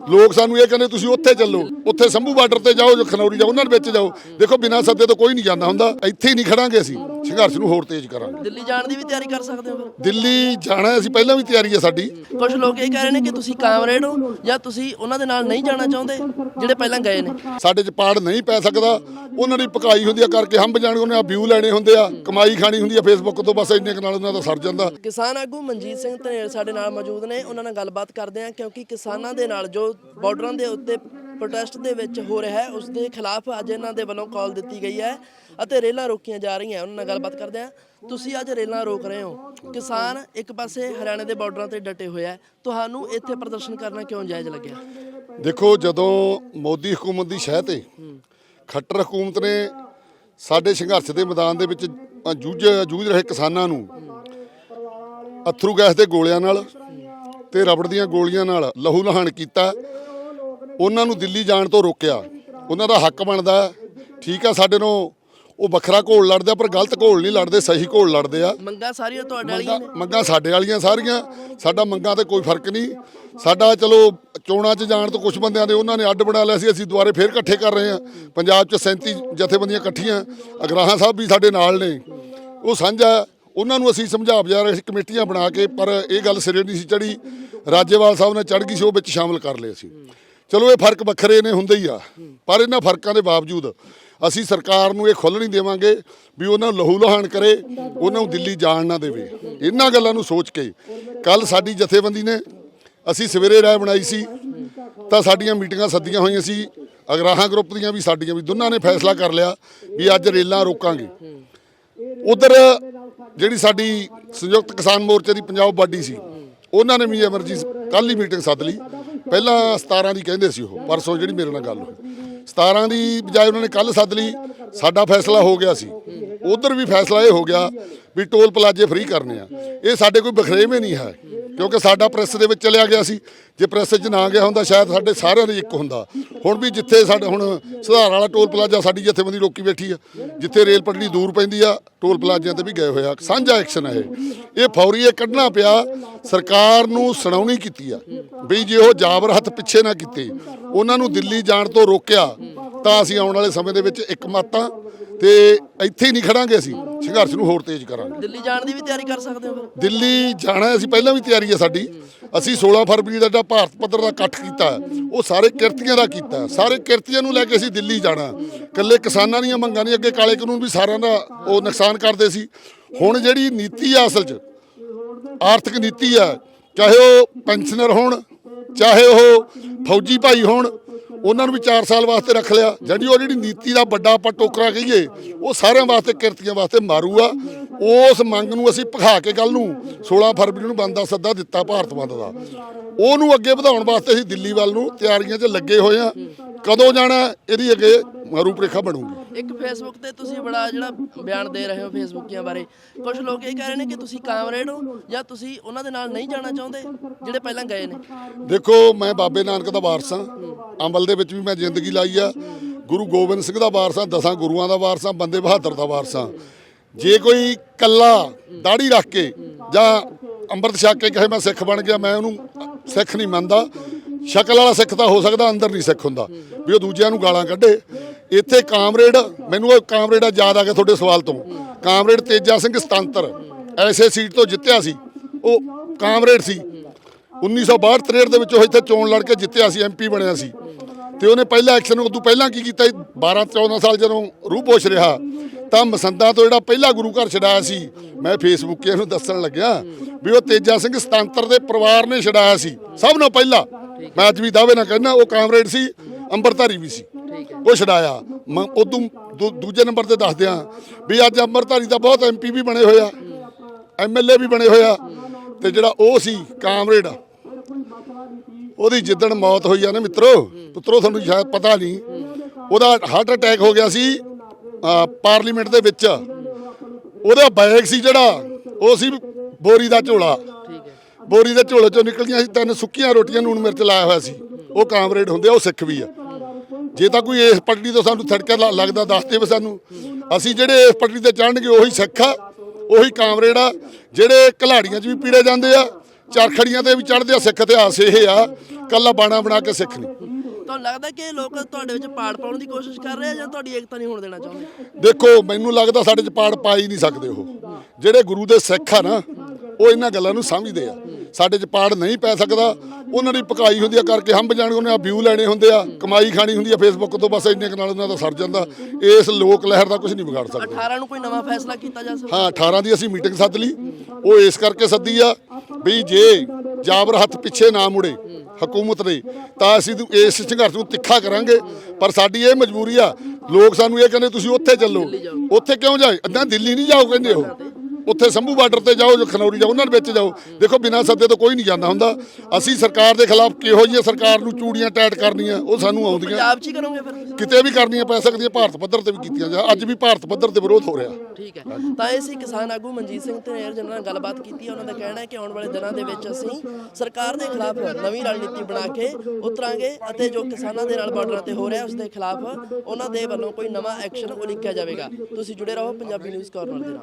ਲੋਕ ਸਾਨੂੰ ਇਹ ਕਹਿੰਦੇ ਤੁਸੀਂ ਉੱਥੇ ਚੱਲੋ ਉੱਥੇ ਸੰਭੂ ਬਾਰਡਰ ਤੇ ਜਾਓ ਜੋ ਖਨੌਰੀ ਜਾਓ ਉਹਨਾਂ ਦੇ ਵਿੱਚ ਜਾਓ। ਦੇਖੋ ਬਿਨਾਂ ਸੱਦੇ ਤੋਂ ਕੋਈ ਨਹੀਂ ਜਾਂਦਾ ਹੁੰਦਾ ਇੱਥੇ ਹੀ ਨਹੀਂ ਖੜਾਂਗੇ ਅਸੀਂ। ਸੰਘਰਸ਼ ਨੂੰ ਹੋਰ ਤੇਜ਼ ਕਰਾਂਗੇ। ਦਿੱਲੀ ਜਾਣ ਦੀ ਵੀ ਤਿਆਰੀ ਕਰ ਸਕਦੇ ਹੋ ਫਿਰ? ਦਿੱਲੀ ਜਾਣਾ ਹੈ, ਅਸੀਂ ਪਹਿਲਾਂ ਵੀ ਤਿਆਰੀ ਹੈ ਸਾਡੀ। ਕੁਝ ਲੋਕ ਇਹ ਕਹਿ ਰਹੇ ਨੇ ਕਿ ਤੁਸੀਂ ਕਾਮਰੇਡ ਹੋ ਜਾਂ ਤੁਸੀਂ ਉਹਨਾਂ ਦੇ ਨਾਲ ਨਹੀਂ ਜਾਣਾ ਚਾਹੁੰਦੇ ਜਿਹੜੇ ਪਹਿਲਾਂ ਗਏ ਨੇ? ਸਾਡੇ ਚ ਪਾੜ ਨਹੀਂ ਪੈ ਸਕਦਾ। ਉਹਨਾਂ ਦੀ ਪਕਾਈ ਹੁੰਦੀ ਆ ਕਰਕੇ ਹੰਬ ਜਾਣ ਉਹਨੇ ਆ ਵਿਊ ਲੈਣੇ ਹੁੰਦੇ ਆ ਕਮਾਈ ਖਾਣੀ ਹੁੰਦੀ ਆ ਫੇਸਬੁੱਕ ਤੋਂ ਬਸ ਇੰਨੇ ਕੁ ਨਾਲ ਉਹਨਾਂ ਦਾ ਸਰ ਜਾਂਦਾ। ਕਿਸਾਨ ਆਗੂ ਮਨਜੀਤ ਸਿੰਘ ਧਨੇਰ ਸਾਡੇ ਨਾਲ ਮੌਜੂਦ ਨੇ ਉਹਨਾਂ ਨਾਲ ਗੱਲਬਾਤ ਕਰਦੇ ਹਾਂ ਕਿਉਂਕਿ ਕਿਸਾਨਾਂ ਦੇ ਨਾਲ ਜੋ ਬਾਰਡਰਾਂ ਦੇ ਉੱਤੇ ਪ੍ਰੋਟੈਸਟ ਦੇ ਵਿੱਚ ਹੋ ਰਿਹਾ ਹੈ। ਉਸ ਦੇ ਖਿਲਾਫ ਅੱਜ ਇਹਨਾਂ ਦੇ ਵੱਲੋਂ ਕਾਲ ਦਿੱਤੀ ਗਈ ਹੈ ਅਤੇ ਰੇਲਾਂ ਰੋਕੀਆਂ ਜਾ ਰਹੀਆਂ ਉਹਨਾਂ ਨਾਲ ਗੱਲਬਾਤ ਕਰਦੇ ਹਾਂ। ਤੁਸੀਂ ਅੱਜ ਰੇਲਾਂ ਰੋਕ ਰਹੇ ਹੋ। ਕਿਸਾਨ ਇੱਕ ਪਾਸੇ ਹਰਿਆਣੇ ਦੇ ਬਾਰਡਰਾਂ ਤੇ ਡਟੇ ਹੋਇਆ ਹੈ ਤੁਹਾਨੂੰ ਇੱਥੇ ਪ੍ਰਦਰਸ਼ਨ ਕਰਨਾ ਕਿਉਂ ਜਾਇਜ਼ ਲੱਗਿਆ? ਦੇਖੋ, ਜਦੋਂ ਮੋਦੀ ਹਕੂਮਤ ਦੀ ਸ਼ਹਿ ਤੇ ਖੱਟਰ ਹਕੂਮਤ ਨੇ ਸਾਡੇ ਸੰਘਰਸ਼ ਦੇ ਮੈਦਾਨ ਦੇ ਵਿੱਚ ਜੂਝ ਜੂਝ ਰਹੇ ਕਿਸਾਨਾਂ ਨੂੰ ਅਥਰੂ ਗੈਸ ਦੇ ਗੋਲਿਆਂ ਨਾਲ ਤੇ ਰਬੜ ਦੀਆਂ ਗੋਲੀਆਂ ਨਾਲ ਲਹੂ ਲਹਾਨ ਕੀਤਾ। ਉਹਨਾਂ ਨੂੰ ਦਿੱਲੀ ਜਾਣ ਤੋਂ ਰੋਕਿਆ। ਉਹਨਾਂ ਦਾ ਹੱਕ ਬਣਦਾ। ਠੀਕ ਆ ਸਾਡੇ ਨੂੰ। ਉਹ ਵੱਖਰਾ ਘੋਲ ਲੜਦੇ ਆ ਪਰ ਗਲਤ ਘੋਲ ਨਹੀਂ ਲੜਦੇ ਸਹੀ ਘੋਲ ਲੜਦੇ ਆ। ਮੰਗਾਂ ਸਾਰੀਆਂ ਤੁਹਾਡੇ ਵਾਲੀਆਂ ਨੇ। ਮੰਗਾਂ ਸਾਡੇ ਵਾਲੀਆਂ ਸਾਰੀਆਂ। ਸਾਡਾ ਮੰਗਾਂ ਤੇ ਕੋਈ ਫ਼ਰਕ ਨਹੀਂ। ਸਾਡਾ ਚਲੋ ਚੋਣਾਂ 'ਚ ਜਾਣ ਤੋਂ ਕੁਝ ਬੰਦਿਆਂ ਨੇ ਉਹਨਾਂ ਨੇ ਅੱਡ ਬਣਾ ਲਿਆ ਸੀ। ਅਸੀਂ ਦੁਬਾਰੇ ਫੇਰ ਇਕੱਠੇ ਕਰ ਰਹੇ ਹਾਂ। ਪੰਜਾਬ 'ਚ 37 ਜਥੇਬੰਦੀਆਂ ਇਕੱਠੀਆਂ। ਅਗਰਾਹਾਂ ਸਾਹਿਬ ਵੀ ਸਾਡੇ ਨਾਲ ਨੇ। ਉਹ ਸਾਂਝਾ ਉਹਨਾਂ ਨੂੰ ਅਸੀਂ ਸਮਝਾ ਬਜਾ ਰਹੇ ਸੀ, ਕਮੇਟੀਆਂ ਬਣਾ ਕੇ, ਪਰ ਇਹ ਗੱਲ ਸਿਰੇ ਨਹੀਂ ਸੀ ਚੜੀ ਰਾਜੇਵਾਲ ਸਾਹਿਬ ਨੇ ਚੜ ਗਈ ਸੀ, ਉਹ ਵਿੱਚ ਸ਼ਾਮਲ ਕਰ ਲਏ ਸੀ ਚਲੋ, ਇਹ ਫ਼ਰਕ ਵੱਖਰੇ ਨੇ, ਹੁੰਦੇ ਹੀ ਆ। ਪਰ ਇਹਨਾਂ ਫਰਕਾਂ ਦੇ ਬਾਵਜੂਦ ਅਸੀਂ ਸਰਕਾਰ ਨੂੰ ਇਹ ਖੁੱਲ੍ਹ ਨਹੀਂ ਦੇਵਾਂਗੇ ਵੀ ਉਹਨਾਂ ਨੂੰ ਲਹੂ ਲਹਾਨ ਕਰੇ, ਉਹਨਾਂ ਨੂੰ ਦਿੱਲੀ ਜਾਣ ਨਾ ਦੇਵੇ। ਇਹਨਾਂ ਗੱਲਾਂ ਨੂੰ ਸੋਚ ਕੇ ਕੱਲ ਸਾਡੀ ਜਥੇਬੰਦੀ ਨੇ ਅਸੀਂ ਸਵੇਰੇ ਰਾਏ ਬਣਾਈ ਸੀ, ਤਾਂ ਸਾਡੀਆਂ ਮੀਟਿੰਗਾਂ ਸੱਦੀਆਂ ਹੋਈਆਂ ਸੀ। ਅਗਰਾਹਾਂ ਗਰੁੱਪ ਦੀਆਂ ਵੀ ਸਾਡੀਆਂ ਵੀ, ਦੋਨਾਂ ਨੇ ਫੈਸਲਾ ਕਰ ਲਿਆ ਵੀ ਅੱਜ ਰੇਲਾਂ ਰੋਕਾਂਗੇ। ਉਧਰ ਜਿਹੜੀ ਸਾਡੀ ਸੰਯੁਕਤ ਕਿਸਾਨ ਮੋਰਚੇ ਦੀ ਪੰਜਾਬ ਬਾਡੀ ਸੀ, ਉਹਨਾਂ ਨੇ ਵੀ ਐਮਰਜੈਂਸੀ ਕੱਲ ਹੀ ਮੀਟਿੰਗ ਸੱਦ ਲਈ। ਪਹਿਲਾਂ 17 ਦੀ ਕਹਿੰਦੇ ਸੀ ਉਹ, ਪਰਸੋਂ ਜਿਹੜੀ ਮੇਰੇ ਨਾਲ ਗੱਲ ਹੋਈ। 17 ਦੀ ਬਜਾਏ ਉਹਨਾਂ ਨੇ ਕੱਲ ਸੱਦ ਲਈ, ਸਾਡਾ ਫੈਸਲਾ ਹੋ ਗਿਆ ਸੀ। ਉਧਰ ਵੀ ਫੈਸਲਾ ਇਹ ਹੋ ਗਿਆ ਵੀ ਟੋਲ ਪਲਾਜੇ ਫ੍ਰੀ ਕਰਨੇ ਆ। ਇਹ ਸਾਡੇ ਕੋਈ ਬਖਰੇਵੇਂ ਨਹੀਂ ਹੈ। ਕਿਉਂਕਿ ਸਾਡਾ ਪ੍ਰੈਸ ਦੇ ਵਿੱਚ ਚਲਿਆ ਗਿਆ ਸੀ। ਜੇ ਪ੍ਰੈਸ 'ਚ ਨਾ ਗਿਆ ਹੁੰਦਾ, ਸ਼ਾਇਦ ਸਾਡੇ ਸਾਰਿਆਂ ਲਈ ਇੱਕ ਹੁੰਦਾ। ਹੁਣ ਵੀ ਜਿੱਥੇ ਸਾਡੇ ਹੁਣ ਸੁਧਾਰ ਵਾਲਾ ਟੋਲ ਪਲਾਜ਼ਾ ਸਾਡੀ ਜਥੇਬੰਦੀ ਰੋਕੀ ਬੈਠੀ ਆ। ਜਿੱਥੇ ਰੇਲ ਪਟੜੀ ਦੂਰ ਪੈਂਦੀ ਆ, ਟੋਲ ਪਲਾਜ਼ਿਆਂ ਤੇ ਵੀ ਗਏ ਹੋਏ ਆ। ਸਾਂਝਾ ਐਕਸ਼ਨ ਹੈ ਇਹ। ਇਹ ਫੌਰੀ ਇਹ ਕੱਢਣਾ ਪਿਆ, ਸਰਕਾਰ ਨੂੰ ਸੁਣਾਉਣੀ ਕੀਤੀ ਆ। ਵੀ ਜੇ ਉਹ ਜਾਬਰ ਹੱਥ ਪਿੱਛੇ ਨਾ ਕੀਤੇ, ਉਹਨਾਂ ਨੂੰ ਦਿੱਲੀ ਜਾਣ ਤੋਂ ਰੋਕਿਆ, ਤਾਂ ਅਸੀਂ ਆਉਣ ਵਾਲੇ ਸਮੇਂ ਦੇ ਵਿੱਚ ਇੱਕ ਮਾਤਾਂ ਤੇ ਇੱਥੇ ਹੀ ਨਹੀਂ ਖੜਾਂਗੇ ਅਸੀਂ। ਸੰਘਰਸ਼ ਨੂੰ ਹੋਰ ਤੇਜ਼ ਕਰਾਂਗੇ। ਦਿੱਲੀ ਜਾਣ ਦੀ ਵੀ ਤਿਆਰੀ ਕਰ ਸਕਦੇ ਹੋ ਫਿਰ? ਦਿੱਲੀ ਜਾਣਾ ਹੈ, ਅਸੀਂ ਪਹਿਲਾਂ ਵੀ ਤਿਆਰੀ ਹੈ ਸਾਡੀ। ਅਸੀਂ 16 ਫਰਵਰੀ ਦਾ ਜਿਹੜਾ ਭਾਰਤ ਪੱਧਰ ਦਾ ਇਕੱਠ ਕੀਤਾ ਉਹ ਸਾਰੇ ਕਿਰਤੀਆਂ ਦਾ ਕੀਤਾ। ਸਾਰੇ ਕਿਰਤੀਆਂ ਨੂੰ ਲੈ ਕੇ ਅਸੀਂ ਦਿੱਲੀ ਜਾਣਾ ਇਕੱਲੇ ਕਿਸਾਨਾਂ ਦੀਆਂ ਮੰਗਾਂ ਨਹੀਂ ਅੱਗੇ ਕਾਲੇ ਕਾਨੂੰਨ ਵੀ ਸਾਰਿਆਂ ਦਾ ਉਹ ਨੁਕਸਾਨ ਕਰਦੇ ਸੀ। ਹੁਣ ਜਿਹੜੀ ਨੀਤੀ ਆ ਅਸਲ 'ਚ ਆਰਥਿਕ ਨੀਤੀ ਆ ਚਾਹੇ ਉਹ ਪੈਨਸ਼ਨਰ ਹੋਣ ਚਾਹੇ ਉਹ ਫੌਜੀ ਭਾਈ ਹੋਣ ਉਹਨਾਂ ਨੂੰ ਵੀ 4 ਸਾਲ ਵਾਸਤੇ ਰੱਖ ਲਿਆ। ਜਿਹੜੀ ਉਹ ਜਿਹੜੀ ਨੀਤੀ ਦਾ ਵੱਡਾ ਆਪਾਂ ਟੋਕਰਾ ਕਹੀਏ, ਉਹ ਸਾਰਿਆਂ ਵਾਸਤੇ, ਕਿਰਤੀਆਂ ਵਾਸਤੇ ਮਾਰੂ ਆ। ਉਸ ਮੰਗ ਨੂੰ ਅਸੀਂ ਭਖਾ ਕੇ ਕੱਲ ਨੂੰ 16 ਫਰਵਰੀ ਨੂੰ ਬੰਦ ਦਾ ਸੱਦਾ ਦਿੱਤਾ ਭਾਰਤ ਬੰਦ ਦਾ। ਉਹਨੂੰ ਅੱਗੇ ਵਧਾਉਣ ਵਾਸਤੇ ਅਸੀਂ ਦਿੱਲੀ ਵੱਲ ਨੂੰ ਤਿਆਰੀਆਂ 'ਚ ਲੱਗੇ ਹੋਏ ਆ। ਕਦੋਂ ਜਾਣਾ, ਇਹਦੀ ਅੱਗੇ ਰੂਪਰੇਖਾ ਬਣੂਗੀ। ਇੱਕ ਫੇਸਬੁੱਕ ਤੇ ਤੁਸੀਂ ਬੜਾ ਜਿਹੜਾ ਬਿਆਨ ਦੇ ਰਹੇ ਹੋ ਫੇਸਬੁੱਕੀਆਂ ਬਾਰੇ। ਕੁਝ ਲੋਕ ਇਹ ਕਹਿ ਰਹੇ ਨੇ ਕਿ ਤੁਸੀਂ ਕਾਮਰੇਡ ਹੋ ਜਾਂ ਤੁਸੀਂ ਉਹਨਾਂ ਦੇ ਨਾਲ ਨਹੀਂ ਜਾਣਾ ਚਾਹੁੰਦੇ ਜਿਹੜੇ ਪਹਿਲਾਂ ਗਏ ਨੇ? ਦੇਖੋ ਮੈਂ ਬਾਬੇ ਨਾਨਕ ਦਾ ਵਾਰਸ ਹਾਂ। ਅਮਲ ਦੇ ਵਿੱਚ ਵੀ ਮੈਂ ਜ਼ਿੰਦਗੀ ਲਾਈ ਆ। ਗੁਰੂ ਗੋਬਿੰਦ ਸਿੰਘ ਦਾ ਵਾਰਸ ਹਾਂ ਦਸਾਂ ਗੁਰੂਆਂ ਦਾ ਵਾਰਸ ਹਾਂ ਬੰਦੇ ਬਹਾਦਰ ਦਾ ਵਾਰਸ ਹਾਂ। ਜੇ ਕੋਈ ਕੱਲਾ ਦਾੜੀ ਰੱਖ ਕੇ ਜਾਂ ਅੰਮ੍ਰਿਤ ਛਕ ਕੇ ਕਹੇ ਮੈਂ ਸਿੱਖ ਬਣ ਗਿਆ ਮੈਂ ਉਹਨੂੰ ਸਿੱਖ ਨਹੀਂ ਮੰਨਦਾ। ਸ਼ਕਲ ਵਾਲਾ ਸਿੱਖ ਤਾਂ ਹੋ ਸਕਦਾ ਅੰਦਰ ਨਹੀਂ ਸਿੱਖ ਹੁੰਦਾ। ਵੀ ਉਹ ਦੂਜਿਆਂ ਨੂੰ ਗਾਲਾਂ ਕੱਢੇ। ਇੱਥੇ ਕਾਮਰੇਡ, ਮੈਨੂੰ ਉਹ ਕਾਮਰੇਡ ਆ ਯਾਦ ਆ ਗਿਆ ਤੁਹਾਡੇ ਸਵਾਲ ਤੋਂ। ਕਾਮਰੇਡ ਤੇਜਾ ਸਿੰਘ ਸਤੰਤਰ, ਐਸੇ ਸੀਟ ਤੋਂ ਜਿੱਤਿਆ ਸੀ। ਉਹ ਕਾਮਰੇਡ ਸੀ। 1962 ਦੇ ਵਿੱਚ ਉਹ ਇੱਥੇ ਚੋਣ ਲੜ ਕੇ ਜਿੱਤਿਆ ਸੀ ਐਮਪੀ ਬਣਿਆ ਸੀ। ਤੇ ਉਹਨੇ ਪਹਿਲਾ ਐਕਸ਼ਨ ਉਦੋਂ ਪਹਿਲਾਂ ਕੀ ਕੀਤਾ 12 14 ਸਾਲ ਜਦੋਂ ਰੂਪੋਸ਼ ਰਿਹਾ, ਤਾਂ ਮਸੰਦਾ ਤੋਂ ਜਿਹੜਾ ਪਹਿਲਾ ਗੁਰੂ ਘਰ ਛਡਾਇਆ ਸੀ, ਮੈਂ ਫੇਸਬੁੱਕ 'ਤੇ ਇਹਨੂੰ ਦੱਸਣ ਲੱਗਿਆ ਵੀ ਉਹ ਤੇਜਾ ਸਿੰਘ ਸਤੰਤਰ ਦੇ ਪਰਿਵਾਰ ਨੇ ਛਡਾਇਆ ਸੀ। ਸਭ ਤੋਂ ਪਹਿਲਾਂ, ਮੈਂ ਅੱਜ ਵੀ ਦਾਅਵੇ ਨਾਲ ਕਹਿੰਦਾ, ਉਹ ਕਾਮਰੇਡ ਸੀ, ਅੰਬਰਧਾਰੀ ਵੀ ਸੀ। ਉਹ ਛਡਾਇਆ ਮੈਂ ਉਦੋਂ ਦੂ- ਦੂਜੇ ਨੰਬਰ ਤੇ ਦੱਸ ਦਿਆਂ ਵੀ ਅੱਜ ਅੰਮ੍ਰਿਤਧਾਰੀ ਦਾ ਬਹੁਤ ਐਮਪੀ ਵੀ ਬਣੇ ਹੋਏ ਆ ਐਮਐਲਏ ਵੀ ਬਣੇ ਹੋਏ ਆ ਤੇ ਜਿਹੜਾ ਉਹ ਸੀ ਕਾਮਰੇਡ, ਉਹਦੀ ਜਿੱਦਣ ਮੌਤ ਹੋਈ ਆ ਨਾ ਮਿੱਤਰੋ, ਪੁੱਤਰੋ ਤੁਹਾਨੂੰ ਸ਼ਾਇਦ ਪਤਾ ਨਹੀਂ, ਉਹਦਾ ਹਾਰਟ ਅਟੈਕ ਹੋ ਗਿਆ ਸੀ ਪਾਰਲੀਮੈਂਟ ਦੇ ਵਿੱਚ। ਉਹਦਾ ਬੈਗ ਸੀ ਜਿਹੜਾ, ਉਹ ਸੀ ਬੋਰੀ ਦਾ ਝੋਲਾ। ਬੋਰੀ ਦੇ ਝੋਲੇ ਚੋਂ ਨਿਕਲੀਆਂ ਸੀ ਤਿੰਨ ਸੁੱਕੀਆਂ ਰੋਟੀਆਂ ਨੂਣ ਮਿਰਚ ਲਾਇਆ ਹੋਇਆ ਸੀ। ਉਹ ਕਾਮਰੇਡ ਹੁੰਦੇ ਆ, ਉਹ ਸਿੱਖ ਵੀ ਆ। ਜੇ ਤਾਂ ਕੋਈ ਇਸ ਪਟੜੀ ਤੋਂ ਸਾਨੂੰ ਥੜਕਾ ਲ- ਲੱਗਦਾ ਦੱਸ ਦੇਵੇ ਸਾਨੂੰ। ਅਸੀਂ ਜਿਹੜੇ ਇਸ ਪਟੜੀ ਤੇ ਚੜਨਗੇ ਉਹੀ ਸਿੱਖ ਆ ਉਹੀ ਕਾਮਰੇਡ ਆ ਜਿਹੜੇ ਕਲਾੜੀਆਂ 'ਚ ਵੀ ਪੀੜੇ ਜਾਂਦੇ ਆ ਚਰਖੜੀਆਂ ਤੇ ਵੀ ਚੜਦੇ ਆ ਸਿੱਖ ਇਤਿਹਾਸ ਇਹ ਆ ਕੱਲਾ ਬਾਣਾ ਬਣਾ ਕੇ ਸਿੱਖ ਨਹੀਂ। ਤੁਹਾਨੂੰ ਲੱਗਦਾ ਕਿ ਇਹ ਲੋਕ ਤੁਹਾਡੇ ਵਿੱਚ ਪਾੜ ਪਾਉਣ ਦੀ ਕੋਸ਼ਿਸ਼ ਕਰ ਰਹੇ ਆ ਜਾਂ ਤੁਹਾਡੀ ਏਕਤਾ ਨਹੀਂ ਹੋਣ ਦੇਣਾ ਚਾਹੁੰਦੇ? ਦੇਖੋ ਮੈਨੂੰ ਲੱਗਦਾ ਸਾਡੇ ਚ ਪਾੜ ਪਾ ਹੀ ਨਹੀਂ ਸਕਦੇ ਉਹ। ਜਿਹੜੇ ਗੁਰੂ ਦੇ ਸਿੱਖ ਆ ਨਾ ਉਹ ਇਹਨਾਂ ਗੱਲਾਂ ਨੂੰ ਸਮਝਦੇ ਆ। ਸਾਡੇ ਚ ਪਾੜ ਨਹੀਂ ਪੈ ਸਕਦਾ। ਉਹਨਾਂ ਦੀ ਪਕਾਈ ਹੁੰਦੀ ਆ ਕਰਕੇ ਹੰਬ ਜਾਣ ਉਹਨੇ ਆ ਵਿਊ ਲੈਣੇ ਹੁੰਦੇ ਆ। ਕਮਾਈ ਖਾਣੀ ਹੁੰਦੀ ਆ ਫੇਸਬੁੱਕ ਤੋਂ ਬਸ ਇੰਨੇ ਕੁ ਨਾਲ ਉਹਨਾਂ ਦਾ ਸਰ ਜਾਂਦਾ। ਇਸ ਲੋਕ ਲਹਿਰ ਦਾ ਕੁਝ ਨਹੀਂ ਵਿਗਾੜ ਸਕਦਾ। 18 ਨੂੰ ਕੋਈ ਨਵਾਂ ਫੈਸਲਾ ਕੀਤਾ ਜਾ ਸਕਦਾ? ਹਾਂ 18 ਦੀ ਅਸੀਂ ਮੀਟਿੰਗ ਸੱਦ ਲਈ। ਉਹ ਇਸ ਕਰਕੇ ਸੱਦੀ ਆ ਵੀ ਜੇ ਜਾਬਰ ਹੱਥ ਪਿੱਛੇ ਨਾ ਮੁੜੇ ਹਕੂਮਤ ਦੇ ਤਾਂ ਅਸੀਂ ਇਸ ਸੰਘਰਸ਼ ਨੂੰ ਤਿੱਖਾ ਕਰਾਂਗੇ। ਪਰ ਸਾਡੀ ਇਹ ਮਜਬੂਰੀ ਆ ਲੋਕ ਸਾਨੂੰ ਇਹ ਕਹਿੰਦੇ ਤੁਸੀਂ ਉੱਥੇ ਚੱਲੋ। ਉੱਥੇ ਕਿਉਂ ਜਾਏ? ਅੱਧਾ ਦਿੱਲੀ ਨਹੀਂ ਜਾਓ ਕਹਿੰਦੇ ਉਹ। ਉੱਥੇ ਸੰਭੂ ਬਾਰਡਰ ਤੇ ਜਾਓ ਜੋ ਖਨੌਰੀ ਜਾਓ ਉਹਨਾਂ ਦੇ ਵਿੱਚ ਜਾਓ। ਦੇਖੋ ਬਿਨਾਂ ਸੱਦੇ ਤੋਂ ਕੋਈ ਨਹੀਂ ਜਾਂਦਾ ਹੁੰਦਾ। ਅਸੀਂ ਸਰਕਾਰ ਦੇ ਖਿਲਾਫ ਕਿਹੋ ਜਿਹੀਆਂ ਸਰਕਾਰ ਨੂੰ ਚੂੜੀਆਂ ਟੈਟ ਕਰਨੀਆਂ ਉਹ ਸਾਨੂੰ ਆਉਂਦੀਆਂ। ਪੰਜਾਬ 'ਚ ਹੀ ਕਰੋਗੇ ਫਿਰ? ਕਿਤੇ ਵੀ ਕਰਨੀਆਂ ਪੈ ਸਕਦੀਆਂ ਭਾਰਤ ਪੱਧਰ ਤੇ ਵੀ ਕੀਤੀਆਂ ਜਾ ਅੱਜ ਵੀ ਭਾਰਤ ਪੱਧਰ ਤੇ ਵਿਰੋਧ ਹੋ ਰਿਹਾ। ਠੀਕ ਹੈ। ਤਾਂ ਇਹ ਸੀ ਕਿਸਾਨ ਆਗੂ ਮਨਜੀਤ ਸਿੰਘ ਧਨੇਰ ਜਿਨ੍ਹਾਂ ਨਾਲ ਗੱਲਬਾਤ ਕੀਤੀ ਹੈ। ਉਹਨਾਂ ਦਾ ਕਹਿਣਾ ਹੈ ਕਿ ਆਉਣ ਵਾਲੇ ਦਿਨਾਂ ਦੇ ਵਿੱਚ ਅਸੀਂ ਸਰਕਾਰ ਦੇ ਖਿਲਾਫ ਨਵੀਂ ਰਣਨੀਤੀ ਬਣਾ ਕੇ ਉਤਰਾਂਗੇ ਅਤੇ ਜੋ ਕਿਸਾਨਾਂ ਦੇ ਨਾਲ ਬਾਰਡਰਾਂ ਤੇ ਹੋ ਰਿਹਾ ਉਸ ਦੇ ਖਿਲਾਫ ਉਹਨਾਂ ਦੇ ਵੱਲੋਂ ਕੋਈ ਨਵਾਂ ਐਕਸ਼ਨ ਉਲੀਕਿਆ ਜਾਵੇਗਾ। ਤੁਸੀਂ ਜੁੜੇ ਰਹੋ ਪੰਜਾਬੀ ਨਿਊਜ਼ ਕਾਰਨਰ ਦੇ ਨਾਲ।